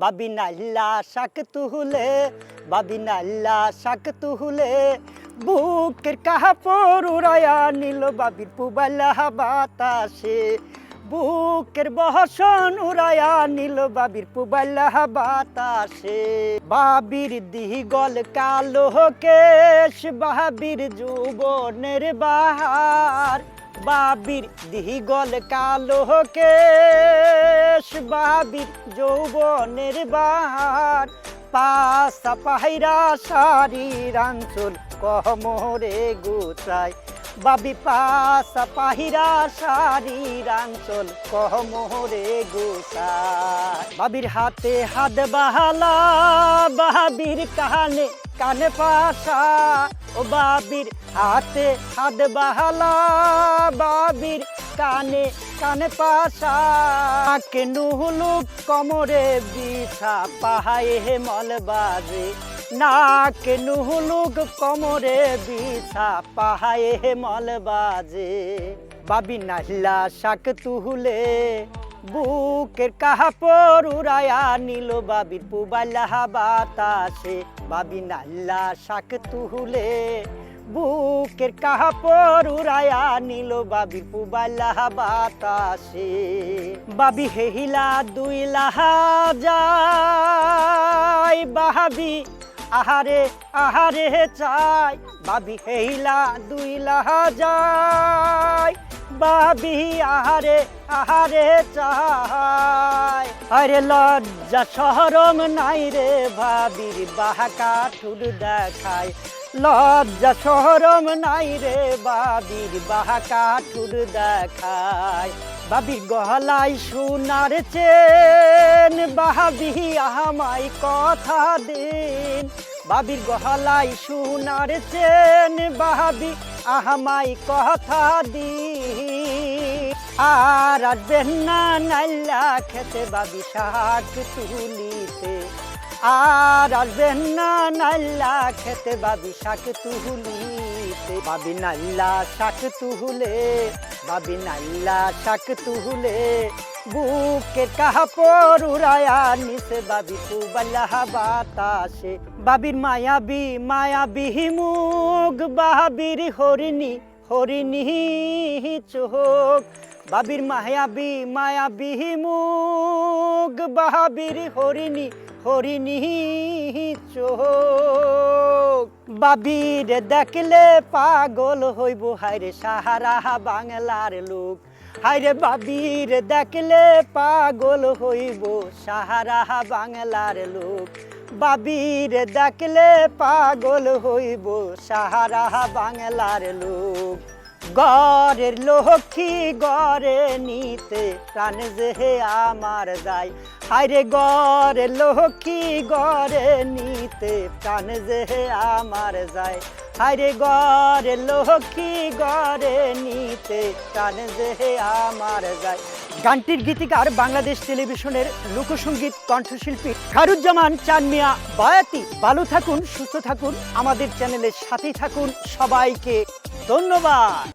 বাবি নাল্লা শাক তুহলে বাবি নাল্লা শাক তুহলে বুকের কাহাপর উড়াইয়া নিল বাবির পুবালা বাতাসে। বুকের বহসন উড়াইয়া নিল বাবির পুবালা বাতাসে। বাবির দিগল কালো কেশ, বাবির যুবনের বাহার। বাবির দিগল কালো কেশ বাবির যৌবনের বাহার। পাশা পাহিরা শাড়ির আঞ্চল কমরে গুচাই বাবি পাশা পাহিরা শাড়ির আঞ্চল কমরে গুচাই বাবির হাতে হাত বাহালা বাবির কানে কানে পাশা। ও বাবির হাতে হাত বাহালা, বাবির কানে কানে পাশা। নুহুলুক কমরে বিছা, পাহায়ে হে মল বাজে নাক নুহুলুক কমরে বিছা, পাহায়ে হে মল বাজে বাবি নাহিলা শাক তুহুলে, বুকের কাহাপর উড়ায়া নিল বাবির পুবালা বাতাসে বাবি নাল্লা শাক তুহুলে বুকের কাহাপর উড়ায়া নিল বাবির পুবালা বাতাসে। বাবি হেহিলা দুই লাহা যাই বাহাবি আহারে আহারে চাই বাবি হেহিলা দুই লাহা যায়। বাবি, আহারে আহারে চাই। আরে লজ্জা সহরম নাই রে ভাবির বাহাকা ঠুর দেখায় লজ্জা সহরম নাই রে বাবির বাহাকা ঠুর দেখায় বাবির গহলাই সোনার চেন বাহাবি আহামাই কথা দিন। বাবির গহলাই সোনার চেন বাহাবি আহামাই কথা দি আর আসবেন না নাল্লা খেতে বাবি শাক তুলিতে। আর আসবেন না নাল্লা খেতে বাবি শাক তুলিতে। বাবি নাল্লা শাক তুহুলে বাবি নাল্লা শাক তুহুলে বুকে কাহাপর উড়ায়া নিছে বাবি পুবাল্লা বাতাসে। বাবির মায়াবি মায়াবি মুখ বাহাবির হরিণী হরিণী চোখ। বাবির মায়াবি মায়াবি মুখ, বাহাবির হরিণী হরিণী চোখ। বাবির দেখলে পাগল হইব, হায়রে সাহারা বাংলার লোক। হায়রে বাবির দেখলে পাগল হইব, সাহারা বাংলার লোক। বাবির দেখলে পাগল হইব, সাহারা বাংলার লোক। গরের লক্ষ্মী গরে নিতে প্রাণ যে আমার যায় হায়রে গরের লক্ষ্মী গরে নিতে প্রাণ যে আমার যায় হায়রে গরের লক্ষ্মী গরে নিতে প্রাণ যে আমার যায় গানটির গীতিকার বাংলাদেশ টেলিভিশনের লোকসঙ্গীত কণ্ঠশিল্পী খারুজ্জামান চানমিয়া বয়াতি। ভালো থাকুন, সুস্থ থাকুন, আমাদের চ্যানেলের সাথেই থাকুন। সবাইকে ধন্যবাদ।